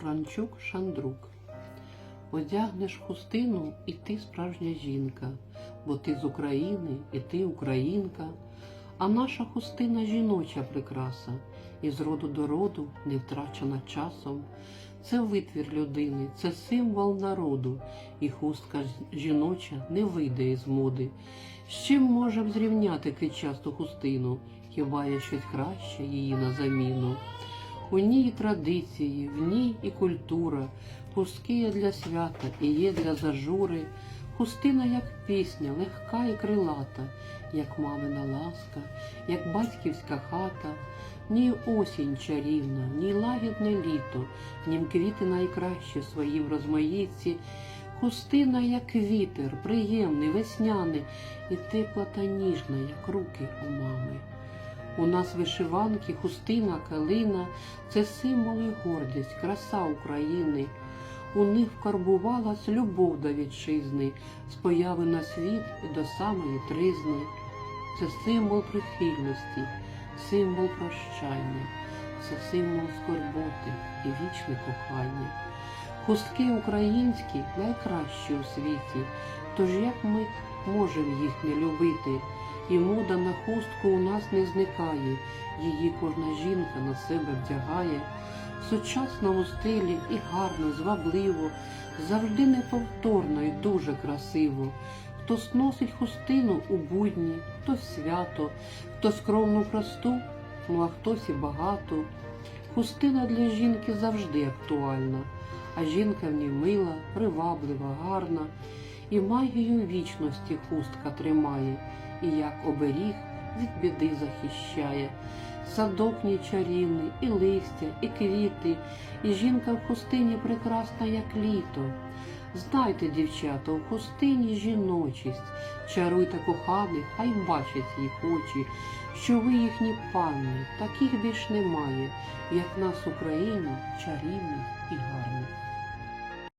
Франчук Шандрук. Одягнеш хустину, і ти справжня жінка, бо ти з України, і ти українка. А наша хустина жіноча прикраса, і з роду до роду не втрачена часом. Це витвір людини, це символ народу, і хустка жіноча не вийде із моди. З чим можем зрівняти квітчасту хустину? Хіба є щось краще її на заміну? У ній і традиції, в ній і культура, хустки є для свята і є для зажури. Хустина, як пісня, легка і крилата, як мамина ласка, як батьківська хата, ні осінь чарівна, ні лагідне літо, ні квіти найкращі свої в розмаїці. Хустина, як вітер, приємний, весняний, і тепла та ніжна, як руки у мами. У нас вишиванки, хустина, калина це символ і гордість, краса України. У них вкарбувалась любов до вітчизни, з появи на світ до самої тризни. Це символ прихильності, символ прощання, це символ скорботи і вічне кохання. Хустки українські найкращі у світі, тож як ми можемо їх не любити? І мода на хустку у нас не зникає, її кожна жінка на себе вдягає. В сучасному стилі і гарно, звабливо, завжди неповторно і дуже красиво. Хтось носить хустину у будні, хтось свято, хтось скромну просту, ну а хтось і багато. Хустина для жінки завжди актуальна, а жінка в ній мила, приваблива, гарна, і магію вічності хустка тримає, і як оберіг від біди захищає. Садок ній і листя, і квіти, і жінка в хустині прекрасна, як літо. Знайте, дівчата, у хустині жіночість, чаруйте коханих, хай бачать їх очі, що ви їхні панни, таких більш немає, як нас Україна, чарівних і гарних.